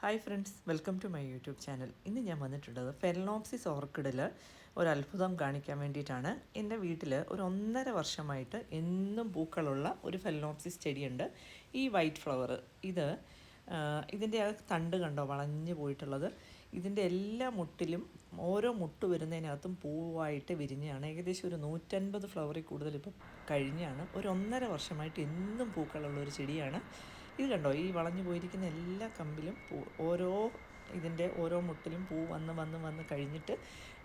Hi friends welcome to my YouTube channel ഇന്ന് ഞാൻ വന്നിട്ടുള്ളത് ഫെലനോപ്സിസ് ഓർക്കിഡിൽ ഒരു അത്ഭുതം കാണിക്കാൻ വേണ്ടിയിട്ടാണ്. എന്റെ വീട്ടിൽ ഒരു ഒന്നര വർഷമായിട്ട് എന്നും പൂക്കളുള്ള ഒരു ഫെലനോപ്സിസ് ചെടിയുണ്ട്. ഈ വൈറ്റ് ഫ്ലവർ ഇത് ഇതിന്റെ ആ തണ്ട് കണ്ടോ? വളഞ്ഞു പോയിട്ടുള്ളത്. ഇതിന്റെ എല്ലാ മുട്ടിലും ഓരോ മുട്ട് വരുന്നതിനകത്തും പൂവായിട്ട് വിരിഞ്ഞാണ്. ഏകദേശം ഒരു നൂറ്റൻപത് ഫ്ലവറിൽ കൂടുതൽ ഇപ്പോൾ കഴിഞ്ഞാണ്. ഒരു ഒന്നര വർഷമായിട്ട് എന്നും പൂക്കളുള്ള ഒരു ചെടിയാണ്. ഇത് കണ്ടോ ഈ വളഞ്ഞു പോയിരിക്കുന്ന എല്ലാ കമ്പിലും പൂ ഓരോ ഇതിന്റെ ഓരോ മുട്ടിലും പൂ വന്ന് വന്ന് വന്ന് കഴിഞ്ഞിട്ട്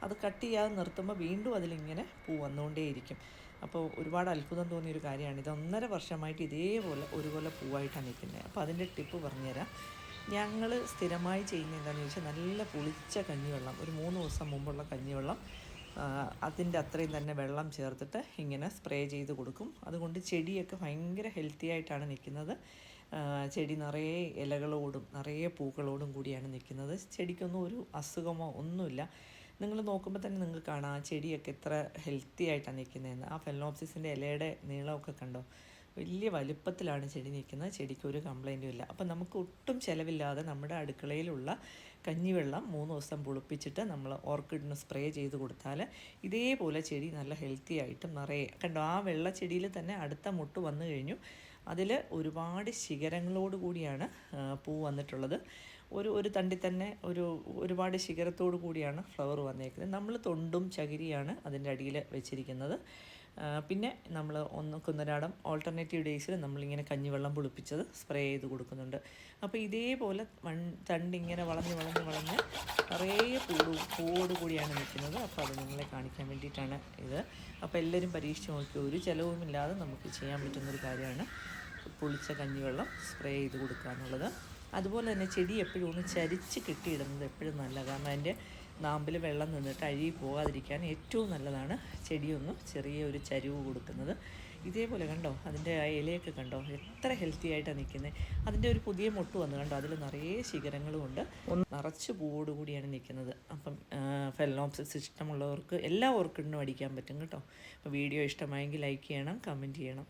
അത് കട്ട് ചെയ്യാതെ നിർത്തുമ്പോൾ വീണ്ടും അതിലിങ്ങനെ പൂ വന്നുകൊണ്ടേയിരിക്കും. അപ്പോൾ ഒരുപാട് അത്ഭുതം തോന്നിയൊരു കാര്യമാണ്. ഇത് ഒന്നര വർഷമായിട്ട് ഇതേപോലെ ഒരുപോലെ പൂവായിട്ടാണ് നിൽക്കുന്നത്. അപ്പോൾ അതിന്റെ ടിപ്പ് പറഞ്ഞുതരാം. ഞങ്ങൾ സ്ഥിരമായി ചെയ്യുന്ന എന്താണെന്ന് ചോദിച്ചാൽ നല്ല പുളിച്ച കഞ്ഞിവെള്ളം. ഒരു മൂന്ന് ദിവസം മുമ്പുള്ള കഞ്ഞിവെള്ളം. അതിന്റെ അത്രയും തന്നെ വെള്ളം ചേർത്തിട്ട് ഇങ്ങനെ സ്പ്രേ ചെയ്ത് കൊടുക്കും. അതുകൊണ്ട് ചെടിയൊക്കെ ഭയങ്കര ഹെൽത്തി ആയിട്ടാണ് നിൽക്കുന്നത്. ചെടി നിറയെ ഇലകളോടും നിറയെ പൂക്കളോടും കൂടിയാണ് നിൽക്കുന്നത്. ചെടിക്കൊന്നും ഒരു അസുഖമോ ഒന്നുമില്ല. നിങ്ങൾ നോക്കുമ്പോൾ തന്നെ നിങ്ങൾക്ക് കാണാം ആ ചെടിയൊക്കെ എത്ര ഹെൽത്തി ആയിട്ടാണ് നിൽക്കുന്നതെന്ന്. ആ ഫെലോപ്സിസിന്റെ ഇലയുടെ നീളമൊക്കെ കണ്ടോ? വലിയ വലുപ്പത്തിലാണ് ചെടി നിൽക്കുന്നത്. ചെടിക്ക് ഒരു കംപ്ലൈന്റും ഇല്ല. അപ്പം നമുക്ക് ഒട്ടും ചിലവില്ലാതെ നമ്മുടെ അടുക്കളയിലുള്ള കഞ്ഞിവെള്ളം മൂന്ന് ദിവസം പുളിപ്പിച്ചിട്ട് നമ്മൾ ഓർക്കിഡിന് സ്പ്രേ ചെയ്ത് കൊടുത്താൽ ഇതേപോലെ ചെടി നല്ല ഹെൽത്തി ആയിട്ടും നിറയെ കണ്ടോ? ആ വെള്ള ചെടിയിൽ തന്നെ അടുത്ത മുട്ട് വന്നു കഴിഞ്ഞു. അതിൽ ഒരുപാട് ശിഖരങ്ങളോട് കൂടിയാണ് പൂ വന്നിട്ടുള്ളത്. ഒരു ഒരു തണ്ടി തന്നെ ഒരു ഒരുപാട് ശിഖരത്തോടു കൂടിയാണ് ഫ്ലവർ വന്നേക്കുന്നത്. നമ്മൾ തൊണ്ടും ചകിരിയാണ് അതിന്റെ അടിയിൽ വെച്ചിരിക്കുന്നത്. പിന്നെ നമ്മൾ ഒന്ന് കുന്നരാടം ഓൾട്ടർനേറ്റീവ് ഡേയ്സിൽ നമ്മളിങ്ങനെ കഞ്ഞിവെള്ളം പുളിപ്പിച്ചത് സ്പ്രേ ചെയ്ത് കൊടുക്കുന്നുണ്ട്. അപ്പോൾ ഇതേപോലെ മൺ തണ്ടിങ്ങനെ വളഞ്ഞ് വളഞ്ഞ് വളഞ്ഞ് നിറയെ പൂട് പൂവോട് കൂടിയാണ് നിൽക്കുന്നത്. അപ്പോൾ അത് നിങ്ങളെ കാണിക്കാൻ വേണ്ടിയിട്ടാണ് ഇത്. അപ്പോൾ എല്ലാവരും പരീക്ഷിച്ച് നോക്കി ഒരു ചിലവുമില്ലാതെ നമുക്ക് ചെയ്യാൻ പറ്റുന്നൊരു കാര്യമാണ് പുളിച്ച കഞ്ഞിവെള്ളം സ്പ്രേ ചെയ്ത് കൊടുക്കുക എന്നുള്ളത് അതുപോലെ തന്നെ ചെടി എപ്പോഴും ഒന്ന് ചരിച്ച് കെട്ടിയിടുന്നത് എപ്പോഴും നല്ല കാരണം അതിന്റെ നാമ്പിൽ വെള്ളം നിന്നിട്ട് അഴുകി പോകാതിരിക്കാൻ ഏറ്റവും നല്ലതാണ് ചെടിയൊന്നും ചെറിയ ഒരു ചരിവ് കൊടുക്കുന്നത്. ഇതേപോലെ കണ്ടോ അതിന്റെ ആ ഇലയൊക്കെ കണ്ടോ എത്ര ഹെൽത്തി ആയിട്ടാണ് നിൽക്കുന്നത് അതിന്റെ ഒരു പുതിയ മുട്ട് വന്നു കണ്ടോ അതിൽ നിറയെ ശിഖരങ്ങളുമുണ്ട് ഒന്ന് നിറച്ച് പൂവോടുകൂടിയാണ് നിൽക്കുന്നത്. അപ്പം ഫെലോപ്സിസ് ഇഷ്ടമുള്ളവർക്ക് എല്ലാ ഓർക്കിഡിനും അടിക്കാൻ പറ്റും കേട്ടോ. അപ്പോൾ വീഡിയോ ഇഷ്ടമായെങ്കിൽ ലൈക്ക് ചെയ്യണം കമന്റ് ചെയ്യണം.